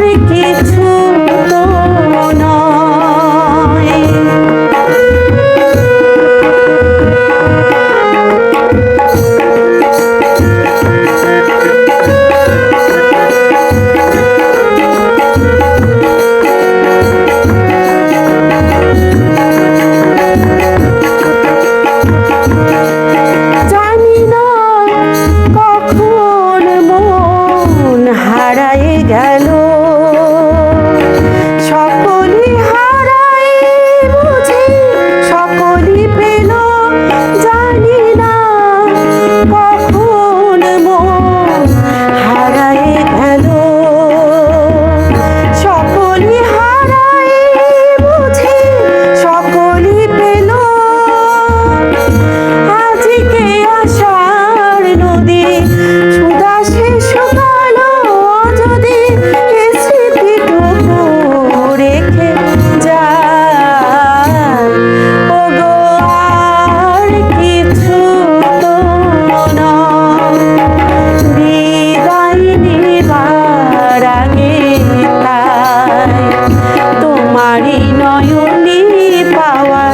kar ke আশার নদী, সুদা শেষ কালো যদি স্মৃতিটুকু রেখে যায়? কিছু তো বিদায় নিবার আগে তাই তোমারই নয়নী পাওয়া